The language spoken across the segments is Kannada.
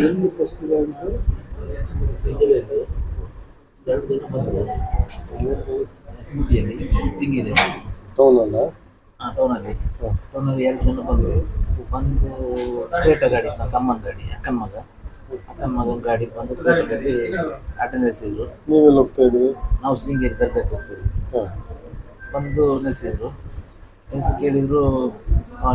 ಎಲ್ಲಿ ಫಸ್ಟ್ ಹಾಂ ಟೌನಲ್ಲಿ ಎರಡು ಜನ ಬಂದರು. ಬಂದು ಕ್ರೇಟ ಗಾಡಿ ತಮ್ಮನ ಗಾಡಿ ಅಕ್ಕನ ಮಗ. ಅಕ್ಕನ ಮಗನ ಗಾಡಿ ಬಂದು ಗಾಡಿ ಅಟೆಂಡೆನ್ಸ್ ಇದ್ರು. ನೀವೆಲ್ಲ ಹೋಗ್ತಾ ಇದ್ದೀವಿ ನಾವು ಶೃಂಗೇರಿ ತರಬೇಕು ಹೋಗ್ತೀವಿ ಹಾಂ. ಬಂದು ನಿಲ್ಲಿಸಿದ್ರು ನಿಲ್ಲಿಸಿ ಕೇಳಿದ್ರು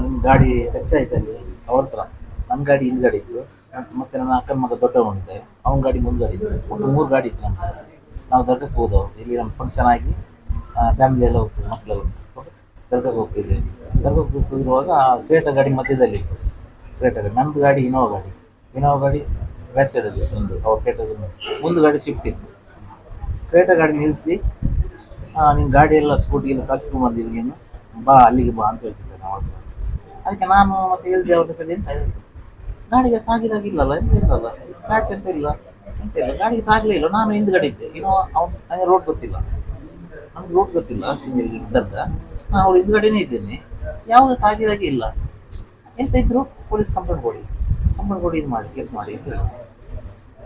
ನಿಮ್ಮ ಗಾಡಿ ಟಚ್ ಆಯ್ತು ಅಲ್ಲಿ? ಅವ್ರ ಹತ್ರ. ನನ್ನ ಗಾಡಿ ಹಿಂದ್ಗಡೆ ಇತ್ತು. ಮತ್ತು ಮತ್ತೆ ನನ್ನ ಅಕ್ಕನ ಮಗ ದೊಡ್ಡವನಿದ್ದೆ ಅವನ ಗಾಡಿ ಮುಂದ್ಗಡೆ ಇತ್ತು. ಒಟ್ಟು ಮೂರು ಗಾಡಿ ಇತ್ತು ನಮ್ಮ ನಾವು ದರ್ಗಕ್ಕೆ ಹೋದವು. ಇಲ್ಲಿ ನಮ್ಮ ಫಂಕ್ಷನ್ ಆಗಿ ಫ್ಯಾಮಿಲಿ ಎಲ್ಲ ಹೋಗ್ತೀವಿ ಮಕ್ಕಳೆಲ್ಲ ಸೇರ್ಕೊಂಡು ದರ್ಗಕ್ಕೆ ಹೋಗ್ತಿದ್ವಿ. ದರ್ಗಕ್ಕೆ ಹೋಗ್ತಿರುವಾಗ ಕ್ರೇಟ ಗಾಡಿ ಮಧ್ಯದಲ್ಲಿ ಇತ್ತು ಕ್ರೇಟ ಗಾಡಿ. ನಮ್ಮದು ಗಾಡಿ ಇನೋವಾ ಗಾಡಿ. ಇನೋವಾ ಗಾಡಿ ಬ್ಯಾಕ್ ಸೈಡಲ್ಲಿ ಒಂದು ಅವ್ರ ಕ್ರೇಟದ ಮುಂದೆ ಗಾಡಿ ಶಿಫ್ಟ್ ಇತ್ತು. ಕ್ರೇಟ ಗಾಡಿ ನಿಲ್ಲಿಸಿ ನಿಮ್ಮ ಗಾಡಿ ಎಲ್ಲ ಸ್ಕೂಟಿ ಎಲ್ಲ ಕೊಂಡ್ಕೊಂಡಿದ್ದೀನಿ ಏನು? ಬಾ, ಅಲ್ಲಿಗೆ ಬಾ ಅಂತ ಹೇಳ್ತಿದ್ದೆ ನಾವು ಅದಕ್ಕೆ ನಾನು ಮತ್ತೆ ಹೇಳಿದೆ ಅವ್ರ ಕಡೆ ಎಂತ ಹೇಳಿದ್ರು ಗಾಡಿಗೆ ತಾಗಿದಾಗಿಲ್ಲಲ್ಲ ಎಂತ ಇಲ್ಲಲ್ಲ? ಮ್ಯಾಚ್ ಎಂತ ಇಲ್ಲ? ಎಂತ ಇಲ್ಲ? ಗಾಡಿಗೆ ತಾಗಲೇ ಇಲ್ಲ. ನಾನು ಹಿಂದ್ಗಡೆ ಇದ್ದೆ. ಇನ್ನು ಅವ್ನು ನನಗೆ ರೋಡ್ ಗೊತ್ತಿಲ್ಲ. ನನಗೆ ರೋಡ್ ಗೊತ್ತಿಲ್ಲ. ಸಿಂಗಲ್ ಇದ್ದಂತ ನಾನು ಅವ್ರು ಹಿಂದ್ಗಡೆನೇ ಇದ್ದೇನೆ. ಯಾವುದು ತಾಗಿದಾಗೆ ಇಲ್ಲ. ಎಂತ ಇದ್ರು? ಪೊಲೀಸ್ ಕಂಪ್ಲೇಂಟ್ ಕೊಡಿ. ಕಂಪ್ಲೇಂಟ್ ಕೊಡಿ ಇದು ಮಾಡಿ ಕೇಸ್ ಮಾಡಿ ಅಂತ ಹೇಳಿ.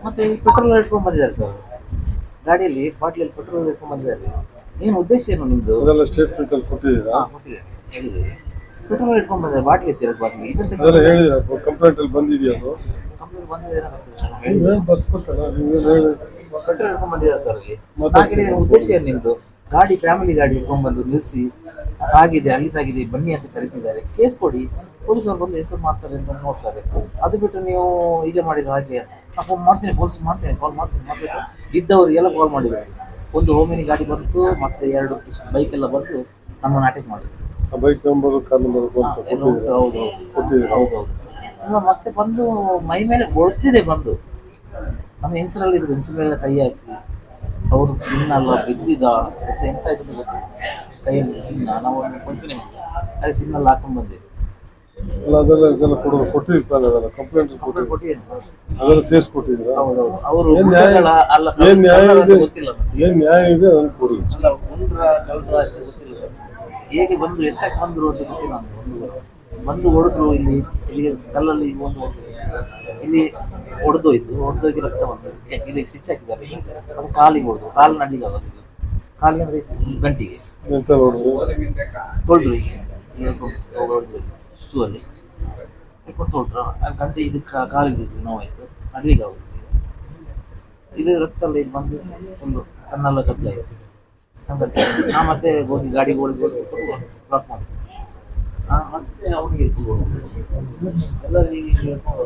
ಮತ್ತೆ ಈ ಪೆಟ್ರೋಲ್ ಇಟ್ಕೊಂಡು ಬಂದಿದ್ದಾರೆ ಸರ್. ಗಾಡಿಯಲ್ಲಿ ಬಾಟ್ಲಿಯಲ್ಲಿ ಪೆಟ್ರೋಲ್ ಇಟ್ಕೊಂಡು ಬಂದಿದ್ದಾರೆ. ಏನು ಉದ್ದೇಶ ಏನು ನಿಮ್ಮದು ಅದೆಲ್ಲ ಸ್ಟೇಟ್ಮೆಂಟ್ ಅಲ್ಲಿ ಕೊಟ್ಟಿದ್ದೀರಾ? ಹಾಂ ಕೊಟ್ಟಿದ್ದಾರೆ. ಹೇಳಿದೆ ಪೆಟ್ರೋಲ್ ಇಟ್ಕೊಂಡು ಬಂದಿದ್ದಾರೆ ಬಾಟ್ಲಿ ಎತ್ತಿ ಎರಡು ಬಾಟ್ಲಿ ಇದೆಲ್ಲ ಅದೆಲ್ಲ ಹೇಳಿದಿರಾ ಕಂಪ್ಲೇಂಟ್ ಅಲ್ಲಿ ಬಂದಿದೆಯಾ ಅದು? ಕಂಪ್ಲೇಂಟ್ ಬಂದಿದೆ ನೀವೇನು ಬರ್ಸ್ಬೇಕಲ್ಲ ನೀವೇನು ಹೇಳಿ? ಪೆಟ್ರೋಲ್ ಇಟ್ಕೊಂಡು ಬಂದಿದ್ದಾರೆ ಸರ್ ಅಲ್ಲಿ ಉದ್ದೇಶ ಏನು ನಿಮ್ಮದು ಗಾಡಿ ಫ್ಯಾಮಿಲಿ ಗಾಡಿ ಇಟ್ಕೊಂಡು ಬಂದು ನಿಲ್ಲಿಸಿ ಆಗಿದೆ ಅಲ್ಲಿ ತಾಗಿದೆ ಬನ್ನಿ ಅಂತ ಕರೀತಿದ್ದಾರೆ. ಕೇಸ್ ಕೊಡಿ ಪೊಲೀಸರು ಬಂದು ಎನ್ಕ್ವೈರಿ ಮಾಡ್ತಾರೆ ಅಂತ ನೋಡ್ತಾರೆ. ಅದು ಬಿಟ್ಟು ನೀವು ಈಗ ಮಾಡಿದ್ರೆ ಹಾಗೆ? ನಾ ಫೋನ್ ಮಾಡ್ತೀನಿ ಪೊಲೀಸ್ ಮಾಡ್ತೀನಿ ಕಾಲ್ ಮಾಡ್ತೀನಿ ಮಾಡಬೇಕು. ಇದ್ದವರಿಗೆಲ್ಲ ಕಾಲ್ ಮಾಡಿದ್ರು. ಒಂದು ಹೋಮಿನಿ ಗಾಡಿ ಬಂತು ಮತ್ತೆ ಎರಡು ಬೈಕ್ ಎಲ್ಲ ಬಂದು ನಮ್ಮನ್ನು ಅಟ್ಯಾಕ್ ಮಾಡಿದ್ರು. ಬೈಕ್ ನಂಬರ್ ಕಾರ್ ನಂಬರ್ ಹೌದು ಇನ್ನು ಮತ್ತೆ ಬಂದು ಮೈ ಮೇಲೆ ಹೊಡೆದಿದೆ ಬಂದು. ನಮ್ಮ ಹೆಂಗಸರಲ್ಲಿ ಇದ್ರು ಹೆಂಗಸರ ಮೇಲೆ ಕೈ ಹಾಕಿ. ಅವರು ಚಿನ್ನ ಅಲ್ಲ ಬಿದ್ದಿದ್ದ ಮತ್ತೆ ಎಂತ ಆಯ್ತು ಗೊತ್ತಿಲ್ಲ. ಕೈಯಲ್ಲಿ ಸಿಗ್ನಲ್ ನಾವು ಒಂದು ಫಂಕ್ಷನ್ ಅಲ್ಲಿ ಚಿನ್ನ ಎಲ್ಲ ಹಾಕೊಂಡು ಬಂದೆ. ಅಲ್ಲ ಅದೆಲ್ಲ ಇದೆಲ್ಲ ಕೊಡೋ ಕೊಟ್ಟಿರ್ತಾರೆ ಅದೆಲ್ಲ ಕಂಪ್ಲೇಂಟ್ ಕಂಪ್ಲೇಂಟ್ ಕೊಟ್ಟಿದ್ದೀನಿ. ಹೌದೌದು ಅವರು ಏನ್ ನ್ಯಾಯ ಅಲ್ಲ ಏನ್ ನ್ಯಾಯ ಇದೆ? ಗೊತ್ತಿಲ್ಲ. ಏನ್ ನ್ಯಾಯ ಇದೆ ಅದನ್ನ ಕೊಡಿ. ಅಲ್ಲ ಉಂಡ್ರ ಕಳ್ರ ಅಂತ ಗೊತ್ತಿಲ್ಲ. ಹೇಗೆ ಬಂದ್ರು ಬಂದ್ರು ಅಂತ ಗೊತ್ತಿಲ್ಲ ನನಗೆ ಒಂದು ಬಂದು ಹೊಡೆದ್ರು ಇಲ್ಲಿ ಇಲ್ಲಿ ಕಲ್ಲಲ್ಲಿ ಒಂದು ಹೊಡ್ದ್ರು. ಇಲ್ಲಿ ಹೊಡೆದೋಯ್ತು ಹೊಡೆದೋಗಿ ರಕ್ತ ಬಂತು. ಇಲ್ಲಿ ಸ್ಟಿಚ್ ಹಾಕಿದ್ದಾರೆ. ಅದು ಕಾಲಿಗೆ ಹೊಡೆದು ಕಾಲು ನಡಿಗೆ ಆಗೋದು ಕಾಲಿಗೆ ಗಂಟೆಗೆ. ಎಂತ ನೋಡಿದ್ರು ತೊಳ್ದ್ರು ಶೂ ಅಲ್ಲಿ ಇಟ್ಕೊಂಡು ಗಂಟೆ ಇದಕ್ಕೆ ಕಾಲಿಗೆ ನೋವಾಯ್ತು. ನಡಿಗೆ ಆಗುತ್ತೆ ಇದು ರಕ್ತ ಎಲ್ಲ ಬಂದು ಒಂದು ಕಣ್ಣೆಲ್ಲ ಗದ್ದಲಾಯಿತು ನಾ ಮತ್ತೆ ಹೋಗಿ ಗಾಡಿ ಓಡಿ ಬ್ಲಾಕ್ ಮಾಡಿ ಆ, ಮತ್ತೆ ಎಲ್ಲ ಹೋಗ್ಬೇಕು. ಎಲ್ಲರೂ ಈಗ ಹೇಳ್ಕೊಂಡು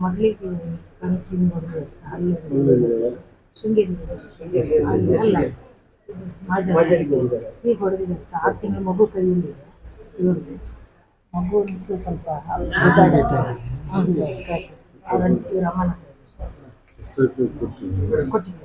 ಮಗಳಿಗೆ ಕನಸಿನ ನೋಡಿದ್ರೆ ಅಲ್ಲಿ ಶೃಂಗೇರಿ ಅಲ್ಲಿ ಅಲ್ಲ ಮಾಜರಿ ಈಗ ಹೊಡೆದಿದ್ದಾರೆ ಸರ್ ಆರು ತಿಂಗಳ ಮಗು ಕೈಯಲ್ಲಿ ಇವ್ರಿಗೆ ಮಗು ಸ್ವಲ್ಪ ಹಾಂ ಸರ್ ಸ್ಕ್ರಾಚ್ ಅವರನ್ನು ಇವ್ರ ಅಮ್ಮನ ಕೊಟ್ಟಿದ್ದೆ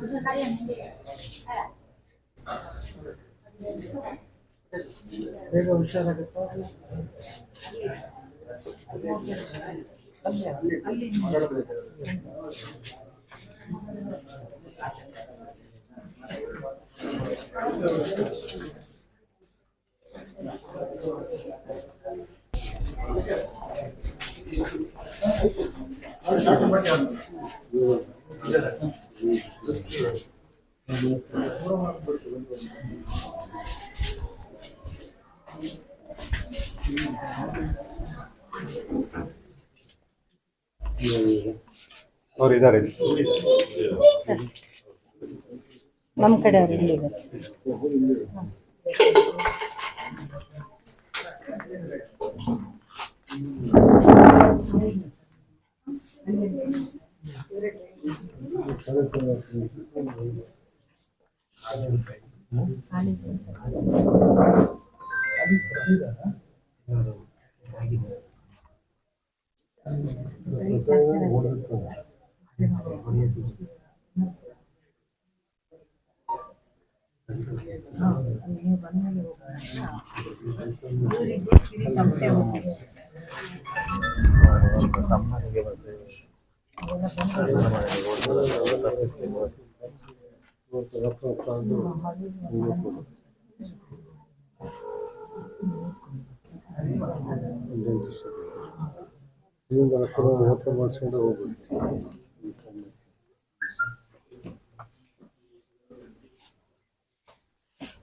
ಕ್ರಮ ತಗೊಂಡು ಅದು ಬಂದು ಸರಿ ವೆಹಿಕಲ್ ಎಲ್ಲ ಬೇಗ ಹುಷಾರಾಗುತ್ತಾ ಅವ್ರು ಇದ್ದಾರೆ ನಮ್ಮ ಕಡೆ ಅವ್ರು ಇಲ್ಲಿ ಇದ್ದಾರೆ ಸರ್. ನೀವು ಬಂದ್ಮೇಲೆ ಹೋಗೋಣ. ಇವತ್ತು ರಫ್ ರಫ್ ಆಗಿ ಹೋಗ್ಬೇಕು. Bunun da sonra muhatap olsun da olur.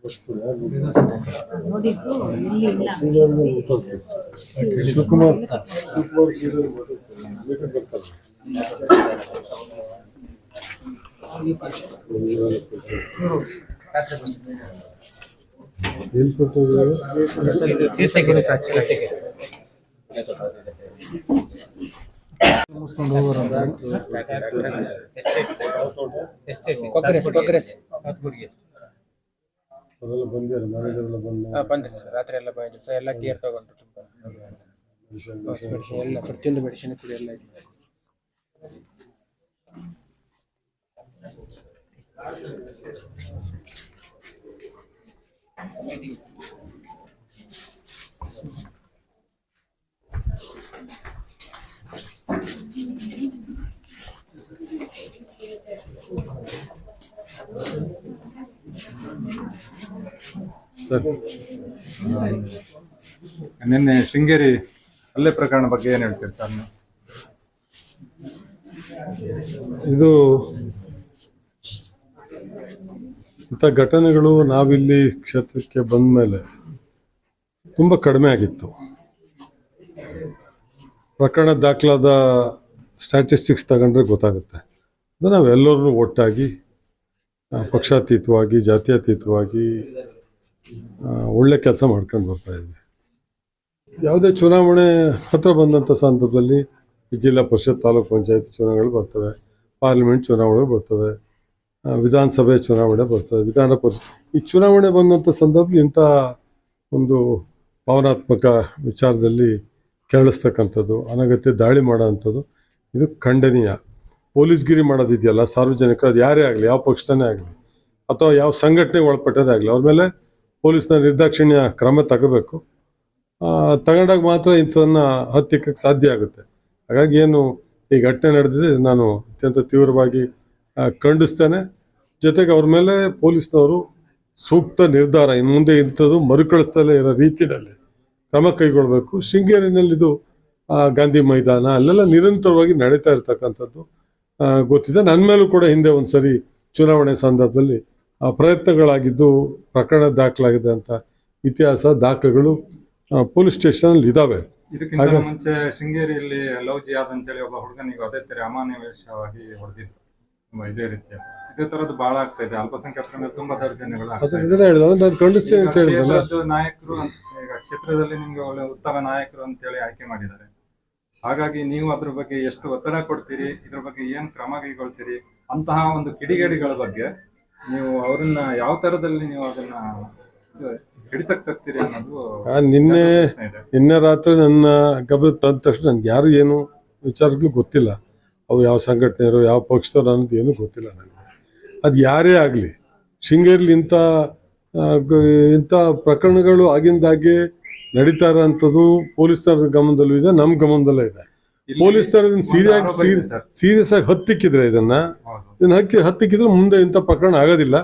ಅವೆಲ್ಲ ಕೊಟ್ಬಿಡಿ, ಅವೆಲ್ಲ ಬಂದು ಫೋಟೋ ಕಳಿಸ್ಬಿಡಿ, ಅಲ್ಲಿ ನೋಡಿದ್ದು ಇಲ್ಲಿ ಇಲ್ಲ ಸೀರಿಯಲ್ ಮುಟ್ಟೋಕೆ. ಶಿವಕುಮಾರ್ ಶಿವಕುಮಾರ್ ಸೀರಿಯಲ್ ಮುಟ್ಟೋಕೆ. ಬೇಕಾದ್ರೆ ಬರ್ತಾರೆ. ಎಲ್ಲಿ ಬಂದಿದ್ದಾರೆ ಮ್ಯಾನೇಜರ್ ಎಲ್ಲ ಬಂದು ಬಂದ್ರಿ ಸರ್ ರಾತ್ರಿ ಎಲ್ಲ ಬಂದ್ರಿ ಸರ್ ಎಲ್ಲ ಕೇರ್ ತಗೊಂಡ್ರು ತುಂಬ. ಎಲ್ಲ ಪ್ರತಿಯೊಂದು ಮೆಡಿಸಿನ್ ಕೂಡ ಎಲ್ಲ ಇದೆ. ಸರ್. ನಿನ್ನೆ ಶೃಂಗೇರಿ ಹಲ್ಲೆ ಪ್ರಕರಣ ಬಗ್ಗೆ ಏನು ಹೇಳ್ತೀರಿ ಸರ್ ಇದು ಇಂಥ ಘಟನೆಗಳು ನಾವಿಲ್ಲಿ ಕ್ಷೇತ್ರಕ್ಕೆ ಬಂದ ಮೇಲೆ ತುಂಬ ಕಡಿಮೆ ಆಗಿತ್ತು. ಪ್ರಕರಣ ದಾಖಲಾದ ಸ್ಟ್ಯಾಟಿಸ್ಟಿಕ್ಸ್ ತಗೊಂಡ್ರೆ ಗೊತ್ತಾಗುತ್ತೆ. ಅದು ನಾವೆಲ್ಲರೂ ಒಟ್ಟಾಗಿ, ಪಕ್ಷಾತೀತವಾಗಿ, ಜಾತ್ಯತೀತವಾಗಿ ಒಳ್ಳೆ ಕೆಲಸ ಮಾಡ್ಕೊಂಡು ಬರ್ತಾ ಇದ್ವಿ. ಯಾವುದೇ ಚುನಾವಣೆ ಹತ್ರ ಬಂದಂಥ ಸಂದರ್ಭದಲ್ಲಿ ಜಿಲ್ಲಾ ಪರಿಷತ್ ತಾಲೂಕು ಪಂಚಾಯತ್ ಚುನಾವಣೆಗಳು ಬರ್ತವೆ. ಪಾರ್ಲಿಮೆಂಟ್ ಚುನಾವಣೆಗಳು ಬರ್ತವೆ. ವಿಧಾನಸಭೆ ಚುನಾವಣೆ ಬರ್ತವೆ. ವಿಧಾನ ಪರಿಷತ್ ಈ ಚುನಾವಣೆ ಬಂದಂಥ ಸಂದರ್ಭದಲ್ಲಿ ಇಂಥ ಒಂದು ಭಾವನಾತ್ಮಕ ವಿಚಾರದಲ್ಲಿ ಕೆರಳಿಸ್ತಕ್ಕಂಥದ್ದು, ಅನಗತ್ಯ ದಾಳಿ ಮಾಡೋವಂಥದ್ದು ಇದು ಖಂಡನೀಯ. ಪೊಲೀಸ್ಗಿರಿ ಮಾಡೋದಿದೆಯಲ್ಲ, ಸಾರ್ವಜನಿಕರು, ಅದು ಯಾರೇ ಆಗಲಿ, ಯಾವ ಪಕ್ಷನೇ ಆಗಲಿ, ಅಥವಾ ಯಾವ ಸಂಘಟನೆಗೆ ಒಳಪಟ್ಟದೇ ಆಗಲಿ, ಅವ್ರ ಮೇಲೆ ಪೊಲೀಸ್ನ ನಿರ್ದಾಕ್ಷಿಣ್ಯ ಕ್ರಮ ತಗೋಬೇಕು. ತಗೊಂಡಾಗ ಮಾತ್ರ ಇಂಥದನ್ನ ಹತ್ತಿಕ್ಕಕ್ಕೆ ಸಾಧ್ಯ ಆಗುತ್ತೆ. ಹಾಗಾಗಿ ಏನು ಈ ಘಟನೆ ನಡೆದಿದೆ ನಾನು ಅತ್ಯಂತ ತೀವ್ರವಾಗಿ ಖಂಡಿಸ್ತೇನೆ. ಜೊತೆಗೆ ಅವ್ರ ಮೇಲೆ ಪೊಲೀಸ್ನವರು ಸೂಕ್ತ ನಿರ್ಧಾರ ಇನ್ನು ಮುಂದೆ ಇಂಥದ್ದು ಮರುಕಳಿಸ್ತಲೇ ಇರೋ ರೀತಿಯಲ್ಲಿ ಕ್ರಮ ಕೈಗೊಳ್ಳಬೇಕು ಶೃಂಗೇರಿನಲ್ಲಿ ಇದು ಆ, ಗಾಂಧಿ ಮೈದಾನ ಅಲ್ಲೆಲ್ಲ ನಿರಂತರವಾಗಿ ನಡೀತಾ ಇರ್ತಕ್ಕಂಥದ್ದು ಗೊತ್ತಿದೆ. ನನ್ನ ಮೇಲೂ ಕೂಡ ಹಿಂದೆ ಒಂದ್ಸರಿ ಚುನಾವಣೆ ಸಂದರ್ಭದಲ್ಲಿ ಪ್ರಯತ್ನಗಳಾಗಿದ್ದು ಪ್ರಕರಣ ದಾಖಲಾಗಿದೆ ಅಂತ ಇತಿಹಾಸ ದಾಖಲೆಗಳು ಪೊಲೀಸ್ ಸ್ಟೇಷನಲ್ಲಿ ಇದಾವೆ. ಇದಕ್ಕಿಂತ ಮುಂಚೆ ಶೃಂಗೇರಿಯಲ್ಲಿ ಲೌಜಿ ಜಿಯಾದ್ ಅಂತೇಳಿ ಒಬ್ಬ ಹುಡುಗನಿಗೆ ಅದೇ ತರ ಅಮಾನವೇಶವಾಗಿ ಹೊಡೆದಿದ್ರು. ಇದೇ ರೀತಿ. ಇದೇ ತರದ್ದು ಬಹಳ ಆಗ್ತಾ ಇದೆ. ಅಲ್ಪಸಂಖ್ಯಾತರ ಮೇಲೆ ತುಂಬಾ ದೌರ್ಜನ್ಯಗಳು ಅದು ಆಗ್ತಾ ಇದೆ. ಹೇಳಿದ. ನಾನು ಖಂಡಿಸ್ತೇನೆ ಅಂತ ಹೇಳಿದಲ್ಲ ನಾಯಕರು ಈಗ ಕ್ಷೇತ್ರದಲ್ಲಿ ನಿಮ್ಗೆ ಒಳ್ಳೆ ಉತ್ತಮ ನಾಯಕರು ಅಂತೇಳಿ ಆಯ್ಕೆ ಮಾಡಿದ್ದಾರೆ. ಹಾಗಾಗಿ ನೀವು ಅದ್ರ ಬಗ್ಗೆ ಎಷ್ಟು ಒತ್ತಡ ಕೊಡ್ತೀರಿ? ಇದ್ರ ಬಗ್ಗೆ ಏನ್ ಕ್ರಮ ಕೈಗೊಳ್ತೀರಿ? ಅಂತಹ ಒಂದು ಕಿಡಿಗೇಡಿಗಳ ಬಗ್ಗೆ ನೀವು ಅವರನ್ನ ಯಾವ ತರದಲ್ಲಿ ನೀವು ಅದನ್ನ ಇದು ಹಿಡಿತಕ್ಕೆ ತರ್ತೀರಿ ಅನ್ನೋದು ಆ, ನಿನ್ನೆ ಪ್ರಶ್ನೆ ಇದೆ. ನಿನ್ನೆ ರಾತ್ರಿ ನನ್ನ ಗಮನ ತಂದ ತಕ್ಷಣ ನನ್ಗೆ ಯಾರು ಏನು ವಿಚಾರಗಳು ಗೊತ್ತಿಲ್ಲ. ಅವು ಯಾವ ಸಂಘಟನೆಯರು ಯಾವ ಪಕ್ಷದವರು ಅನ್ನೋದು ಏನೂ ಗೊತ್ತಿಲ್ಲ ನನಗೆ. ಅದು ಯಾರೇ ಆಗಲಿ ಶೃಂಗೇರಿಲಿ ಇಂಥ ಆ, ಗ- ಇಂಥ ಪ್ರಕರಣಗಳು ಆಗಿಂದಾಗೆ ನಡೀತಾ ಇರೋಂಥದ್ದು ಪೊಲೀಸ್ನವ್ರ ಗಮನದಲ್ಲೂ ಇದೆ ನಮ್ಮ ಗಮನದಲ್ಲೂ ಇದೆ. ತರ ಇದನ್ನ ಸೀರಿಯಸ್. ಸೀರಿಯಸ್ ಆಗಿ ಹತ್ತಿಕ್ಕಿದ್ರೆ ಇದನ್ನ. ಇದನ್ನ ಹಕ್ಕಿ ಹತ್ತಿಕ್ಕಿದ್ರೆ ಮುಂದೆ ಇಂಥ ಪ್ರಕರಣ ಆಗೋದಿಲ್ಲ.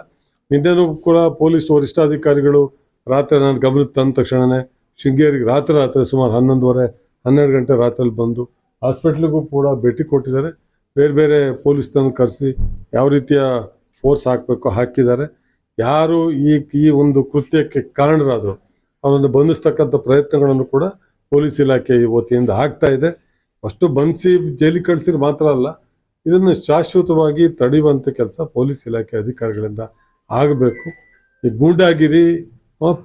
ನಿನ್ನೆನೂ ಕೂಡ ಪೊಲೀಸ್ ವರಿಷ್ಠಾಧಿಕಾರಿಗಳು ರಾತ್ರಿ ನಾನು ಗಮನಕ್ಕೆ ತಂದ ತಕ್ಷಣನೇ ಶೃಂಗೇರಿಗೆ ರಾತ್ರಿ ರಾತ್ರಿ ಸುಮಾರು ಹನ್ನೊಂದುವರೆ ಹನ್ನೆರಡು ಗಂಟೆ ರಾತ್ರಿಯಲ್ಲಿ ಬಂದು ಹಾಸ್ಪಿಟ್ಲಿಗೂ ಕೂಡ ಭೇಟಿ ಕೊಟ್ಟಿದ್ದಾರೆ. ಬೇರೆ ಬೇರೆ ಪೊಲೀಸ್ ತಂದು ಕರೆಸಿ ಯಾವ ರೀತಿಯ ಫೋರ್ಸ್ ಹಾಕಬೇಕು ಹಾಕಿದ್ದಾರೆ. ಯಾರು ಈ ಈ ಒಂದು ಕೃತ್ಯಕ್ಕೆ ಕಾರಣರಾದರು ಅವರನ್ನು ಬಂಧಿಸ್ತಕ್ಕಂಥ ಪ್ರಯತ್ನಗಳನ್ನು ಕೂಡ ಪೊಲೀಸ್ ಇಲಾಖೆ ಈ ವತಿಯಿಂದ ಆಗ್ತಾ ಇದೆ. ಅಷ್ಟು ಬಂಧಿಸಿ ಜೈಲಿಗೆ ಕಳಿಸಿದ್ರೆ ಮಾತ್ರ ಅಲ್ಲ, ಇದನ್ನು ಶಾಶ್ವತವಾಗಿ ತಡೆಯುವಂಥ ಕೆಲಸ ಪೊಲೀಸ್ ಇಲಾಖೆ ಅಧಿಕಾರಿಗಳಿಂದ ಆಗಬೇಕು. ಈ ಗೂಂಡಾಗಿರಿ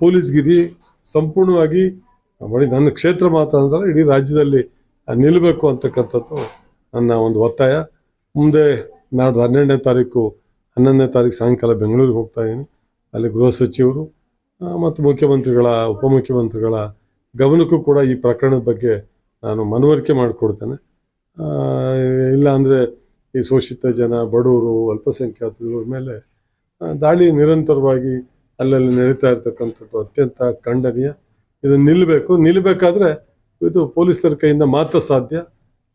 ಪೊಲೀಸ್ಗಿರಿ ಸಂಪೂರ್ಣವಾಗಿ ಬರೀ ನನ್ನ ಕ್ಷೇತ್ರ ಮಾತ್ರ ಅಂದ್ರೆ ಇಡೀ ರಾಜ್ಯದಲ್ಲಿ ನಿಲ್ಲಬೇಕು ಅಂತಕ್ಕಂಥದ್ದು ನನ್ನ ಒಂದು ಒತ್ತಾಯ. ಮುಂದೆ ನಾಡ್ದು ಹನ್ನೆರಡನೇ ತಾರೀಕು, ಹನ್ನೊಂದನೇ ತಾರೀಕು ಸಾಯಂಕಾಲ ಬೆಂಗಳೂರಿಗೆ ಹೋಗ್ತಾ ಇದ್ದೀನಿ. ಅಲ್ಲಿ ಗೃಹ ಸಚಿವರು ಮತ್ತು ಮುಖ್ಯಮಂತ್ರಿಗಳ, ಉಪಮುಖ್ಯಮಂತ್ರಿಗಳ ಗಮನಕ್ಕೂ ಕೂಡ ಈ ಪ್ರಕರಣದ ಬಗ್ಗೆ ನಾನು ಮನವರಿಕೆ ಮಾಡಿಕೊಡ್ತೇನೆ. ಇಲ್ಲಾಂದರೆ ಈ ಶೋಷಿತ ಜನ, ಬಡವರು ಅಲ್ಪಸಂಖ್ಯಾತರು ಮೇಲೆ ದಾಳಿ ನಿರಂತರವಾಗಿ ಅಲ್ಲಲ್ಲಿ ನಡೀತಾ ಇರ್ತಕ್ಕಂಥದ್ದು ಅತ್ಯಂತ ಖಂಡನೀಯ. ಇದು ನಿಲ್ಲಬೇಕು ನಿಲ್ಲಬೇಕಾದ್ರೆ ಇದು ಪೊಲೀಸರ ಕೈಯಿಂದ ಮಾತ್ರ ಸಾಧ್ಯ.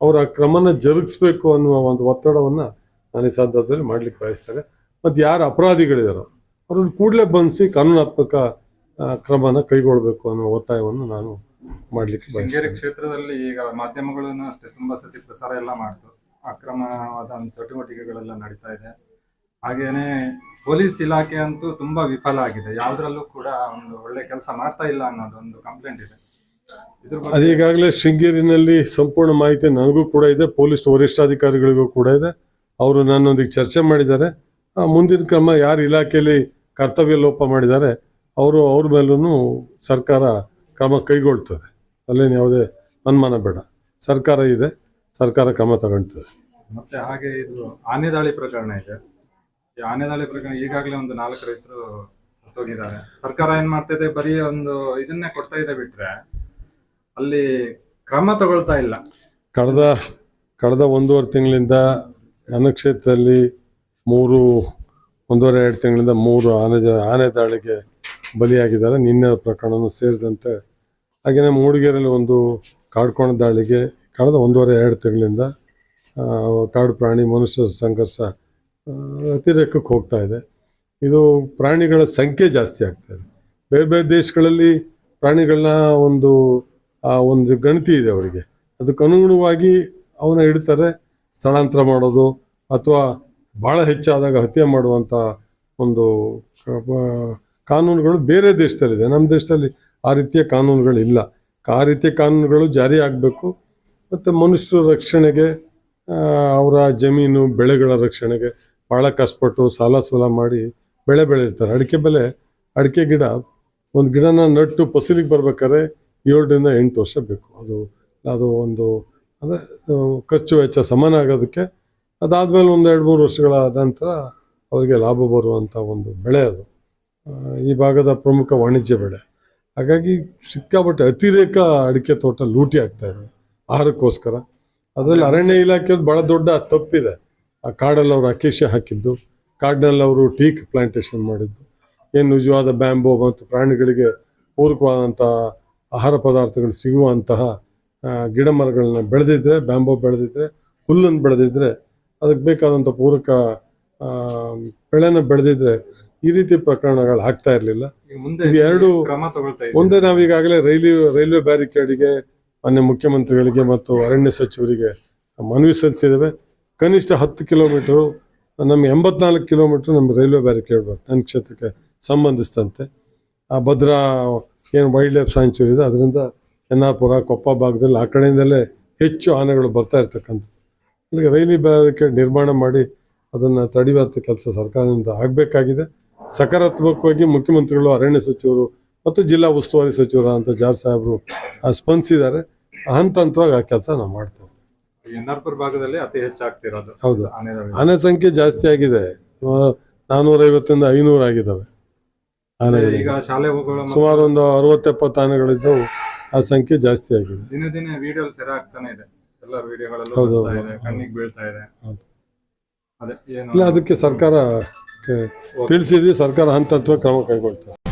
ಅವರ ಕ್ರಮನ ಜರುಗಿಸ್ಬೇಕು ಅನ್ನುವ ಒಂದು ಒತ್ತಡವನ್ನು ನಾನು ಈ ಸಂದರ್ಭದಲ್ಲಿ ಮಾಡ್ಲಿಕ್ಕೆ ಬಯಸ್ತಾರೆ ಮತ್ತು ಯಾರು ಅಪರಾಧಿಗಳಿದಾರೋ, ಅವ್ರನ್ನ ಕೂಡಲೇ ಬಂಧಿಸಿ ಕಾನೂನಾತ್ಮಕ ಕ್ರಮನ ಕೈಗೊಳ್ಳಬೇಕು ಅನ್ನೋ ಒತ್ತಾಯವನ್ನು ನಾನು ಮಾಡಲಿಕ್ಕೆ ಶೃಂಗೇರಿ ಕ್ಷೇತ್ರದಲ್ಲಿ ಈಗ ಮಾಧ್ಯಮಗಳನ್ನು ಅಷ್ಟೇ ತುಂಬಾ ಸತಿ ಪ್ರಸಾರ ಎಲ್ಲ ಮಾಡ್ತು. ಅಕ್ರಮವಾದ ಚಟುವಟಿಕೆಗಳೆಲ್ಲ ನಡೀತಾ ಇದೆ. ಹಾಗೇನೆ ಪೊಲೀಸ್ ಇಲಾಖೆ ಅಂತೂ ತುಂಬಾ ವಿಫಲ ಆಗಿದೆ. ಯಾವ್ದ್ರಲ್ಲೂ ಕೂಡ ಒಂದು ಒಳ್ಳೆ ಕೆಲಸ ಮಾಡ್ತಾ ಇಲ್ಲ ಅನ್ನೋದು ಒಂದು ಕಂಪ್ಲೇಂಟ್ ಇದೆ. ಇದ್ರ ಈಗಾಗಲೇ ಅದೀಗಾಗಲೇ ಶೃಂಗೇರಿನಲ್ಲಿ ಸಂಪೂರ್ಣ ಮಾಹಿತಿ ನನಗೂ ಕೂಡ ಇದೆ. ಪೊಲೀಸ್ ವರಿಷ್ಠಾಧಿಕಾರಿಗಳಿಗೂ ಕೂಡ ಇದೆ. ಅವರು ನನ್ನೊಂದಿಗೆ ಚರ್ಚೆ ಮಾಡಿದ್ದಾರೆ. ಮುಂದಿನ ಕ್ರಮ ಯಾರು ಇಲಾಖೆಯಲ್ಲಿ ಕರ್ತವ್ಯ ಲೋಪ ಮಾಡಿದ್ದಾರೆ ಅವರು ಅವ್ರ ಮೇಲೂ ಸರ್ಕಾರ ಕ್ರಮ ಕೈಗೊಳ್ತದೆ. ಅಲ್ಲೇನು ಯಾವುದೇ ಅನುಮಾನ ಬೇಡ. ಸರ್ಕಾರ ಇದೆ ಸರ್ಕಾರ ಕ್ರಮ ತಗೊಳ್ತದೆ ಮತ್ತೆ ಹಾಗೆ ಇದು ಆನೆ ದಾಳಿ ಪ್ರಕರಣ ಇದೆ. ಈ ಆನೆ ದಾಳಿ ಪ್ರಕರಣ ಈಗಾಗಲೇ ಒಂದು ನಾಲ್ಕು ರೈತರು ಹೋಗಿದ್ದಾರೆ ಸರ್ಕಾರ ಏನ್ ಮಾಡ್ತಾ ಇದೆ? ಬರೀ ಒಂದು ಇದನ್ನೇ ಕೊಡ್ತಾ ಇದೆ ಬಿಟ್ರೆ ಅಲ್ಲಿ ಕ್ರಮ ತಗೊಳ್ತಾ ಇಲ್ಲ. ಕಳೆದ ಕಳೆದ ಒಂದೂವರೆ ತಿಂಗಳಿಂದ ಅನಕ್ಷೇತ್ರದಲ್ಲಿ ಮೂರು ಒಂದೂವರೆ ಎರಡು ತಿಂಗಳಿಂದ ಮೂರು ಆನೆ ಜ ಆನೆ ದಾಳಿಗೆ ಬಲಿಯಾಗಿದ್ದಾರೆ. ನಿನ್ನೆ ಪ್ರಕರಣವೂ ಸೇರಿದಂತೆ ಹಾಗೆಯೇ ಮೂಡಿಗೆರೆಯಲ್ಲಿ ಒಂದು ಕಾಡ್ಕೋಣ ದಾಳಿಗೆ ಕಳೆದ ಒಂದೂವರೆ, ಎರಡು ತಿಂಗಳಿಂದ ಕಾಡು ಪ್ರಾಣಿ ಮನುಷ್ಯ ಸಂಘರ್ಷ ಅತಿರೇಕಕ್ಕೆ ಹೋಗ್ತಾ ಇದೆ. ಇದು ಪ್ರಾಣಿಗಳ ಸಂಖ್ಯೆ ಜಾಸ್ತಿ ಆಗ್ತಾ ಇದೆ. ಬೇರೆ ಬೇರೆ ದೇಶಗಳಲ್ಲಿ ಪ್ರಾಣಿಗಳನ್ನ ಒಂದು ಒಂದು ಗಣತಿ ಇದೆ ಅವರಿಗೆ. ಅದಕ್ಕೆ ಅನುಗುಣವಾಗಿ ಅವನ್ನ ಇಡ್ತಾರೆ ಸ್ಥಳಾಂತರ ಮಾಡೋದು ಅಥವಾ ಭಾಳ ಹೆಚ್ಚಾದಾಗ ಹತ್ಯೆ ಮಾಡುವಂಥ ಒಂದು ಕಾನೂನುಗಳು ಬೇರೆ ದೇಶದಲ್ಲಿದೆ. ನಮ್ಮ ದೇಶದಲ್ಲಿ ಆ ರೀತಿಯ ಕಾನೂನುಗಳಿಲ್ಲ. ಆ ರೀತಿಯ ಕಾನೂನುಗಳು ಜಾರಿ ಆಗಬೇಕು. ಮತ್ತು ಮನುಷ್ಯರ ರಕ್ಷಣೆಗೆ ಅವರ ಜಮೀನು, ಬೆಳೆಗಳ ರಕ್ಷಣೆಗೆ ಭಾಳ ಕಷ್ಟಪಟ್ಟು ಸಾಲ ಸೂಲ ಮಾಡಿ ಬೆಳೆ ಬೆಳೆಯುತ್ತಾರೆ. ಅಡಿಕೆ ಬೆಲೆ, ಅಡಿಕೆ ಗಿಡ, ಒಂದು ಗಿಡನ ನಟ್ಟು ಫಸಲಿಗೆ ಬರ್ಬೇಕಾದ್ರೆ ಏಳರಿಂದ ಎಂಟು ವರ್ಷ ಬೇಕು. ಅದು ಅದು ಒಂದು, ಅಂದರೆ ಖರ್ಚು ವೆಚ್ಚ ಸಮಾನ ಆಗೋದಕ್ಕೆ ಅದಾದಮೇಲೆ ಒಂದು ಎರಡು ಮೂರು ವರ್ಷಗಳ ನಂತರ ಅವರಿಗೆ ಲಾಭ ಬರುವಂಥ ಒಂದು ಬೆಳೆ ಅದು. ಈ ಭಾಗದ ಪ್ರಮುಖ ವಾಣಿಜ್ಯ ಬೆಳೆ. ಹಾಗಾಗಿ ಸಿಕ್ಕಾಪಟ್ಟೆ ಅತಿರೇಕ ಅಡಿಕೆ ತೋಟ ಲೂಟಿ ಆಗ್ತಾ ಇದೆ. ಆಹಾರಕ್ಕೋಸ್ಕರ. ಅದರಲ್ಲಿ ಅರಣ್ಯ ಇಲಾಖೆದು ಭಾಳ ದೊಡ್ಡ ತಪ್ಪಿದೆ. ಆ ಕಾಡಲ್ಲಿ ಅವರು ಅಕೇಶ ಹಾಕಿದ್ದು, ಕಾಡಿನಲ್ಲಿ ಅವರು ಟೀಕ್ ಪ್ಲಾಂಟೇಶನ್ ಮಾಡಿದ್ದು. ಏನು ನಿಜವಾದ ಬ್ಯಾಂಬೋ ಮತ್ತು ಪ್ರಾಣಿಗಳಿಗೆ ಪೂರಕವಾದಂತಹ ಆಹಾರ ಪದಾರ್ಥಗಳು ಸಿಗುವಂತಹ ಗಿಡ ಮರಗಳನ್ನ ಬೆಳೆದಿದ್ರೆ, ಬ್ಯಾಂಬೋ ಬೆಳೆದಿದ್ರೆ, ಹುಲ್ಲನ್ನು ಬೆಳೆದಿದ್ರೆ, ಅದಕ್ಕೆ ಬೇಕಾದಂಥ ಪೂರಕ ಬೆಳೆನ ಬೆಳೆದಿದ್ರೆ ಈ ರೀತಿ ಪ್ರಕರಣಗಳು ಆಗ್ತಾ ಇರಲಿಲ್ಲ. ಎರಡು ಮುಂದೆ ನಾವೀಗಾಗಲೇ ರೈಲ್ವೆ ರೈಲ್ವೆ ಬ್ಯಾರಿಕೇಡ್ಗೆ ಮಾನ್ಯ ಮುಖ್ಯಮಂತ್ರಿಗಳಿಗೆ ಮತ್ತು ಅರಣ್ಯ ಸಚಿವರಿಗೆ ಮನವಿ ಸಲ್ಲಿಸಿದ್ದೇವೆ. ಕನಿಷ್ಠ ಹತ್ತು ಕಿಲೋಮೀಟರು ನಮ್ಮ ಎಂಬತ್ನಾಲ್ಕು ಕಿಲೋಮೀಟರ್ ನಮ್ಮ ರೈಲ್ವೆ ಬ್ಯಾರಿಕೇಡ್ ಬೇಕು ನನ್ನ ಕ್ಷೇತ್ರಕ್ಕೆ ಸಂಬಂಧಿಸಿದಂತೆ. ಆ ಭದ್ರಾ ಏನು ವೈಲ್ಡ್ ಲೈಫ್ ಸ್ಯಾಂಚುರಿ ಇದೆ ಅದರಿಂದ ಎನ್ ಆರ್ ಪುರ ಕೊಪ್ಪ ಭಾಗದಲ್ಲಿ ಆ ಕಡೆಯಿಂದಲೇ ಹೆಚ್ಚು ಆನೆಗಳು ಬರ್ತಾ ಇರ್ತಕ್ಕಂಥದ್ದು. ಅಲ್ಲಿಗೆ ರೈಲ್ವೆ ಬ್ಯಾರಿಕೇಡ್ ನಿರ್ಮಾಣ ಮಾಡಿ ಅದನ್ನು ತಡೆಯುವಂಥ ಕೆಲಸ ಸರ್ಕಾರದಿಂದ ಆಗಬೇಕಾಗಿದೆ. ಸಕಾರಾತ್ಮಕವಾಗಿ ಮುಖ್ಯಮಂತ್ರಿಗಳು ಅರಣ್ಯ ಸಚಿವರು ಮತ್ತು ಜಿಲ್ಲಾ ಉಸ್ತುವಾರಿ ಸಚಿವರಾದಂಥ ಜಾರ್ ಸಾಹೇಬರು ಸ್ಪಂದಿಸಿದ್ದಾರೆ. ಹಂತ ಹಂತವಾಗಿ ಆ ಕೆಲಸ ನಾವು ಮಾಡ್ತೇವೆ ಎನ್ಆರ್ಪುರ ಭಾಗದಲ್ಲಿ ಅತಿ ಹೆಚ್ಚಾಗ್ತಿರೋದು ಹೌದು. ಆನೆ ಸಂಖ್ಯೆ ಜಾಸ್ತಿ ಆಗಿದೆ. ನಾನ್ನೂರೈವತ್ತರಿಂದ ಐನೂರು ಆಗಿದ್ದಾವೆ ಆನೆಗಳು ಈಗ ಶಾಲೆ ಸುಮಾರು ಒಂದು ಅರವತ್ತೆಪ್ಪತ್ತು ಆನೆಗಳಿದ್ದವು ಆ ಸಂಖ್ಯೆ ಜಾಸ್ತಿ ಆಗಿದೆ. ದಿನ ದಿನ ವಿಡಿಯೋ ಸೆರೆ ಆಗ್ತಾನೆ ಇದೆ. ಎಲ್ಲ ವಿಡಿಯೋಗಳಲ್ಲೂ ಹೌದು, ಬರ್ತಾ ಇದೆ ಕಣ್ಣಿಗೆ ಬೀಳ್ತಾ ಇದೆ. ಹೌದು. ಅದೇ ಏನು ಇಲ್ಲ ಅದಕ್ಕೆ ಸರ್ಕಾರ ತಿಳಿಸಿದ್ವಿ ಸರ್ಕಾರ ಹಂತ ಹಂತವಾಗಿ ಕ್ರಮ ಕೈಗೊಳ್ತಾರೆ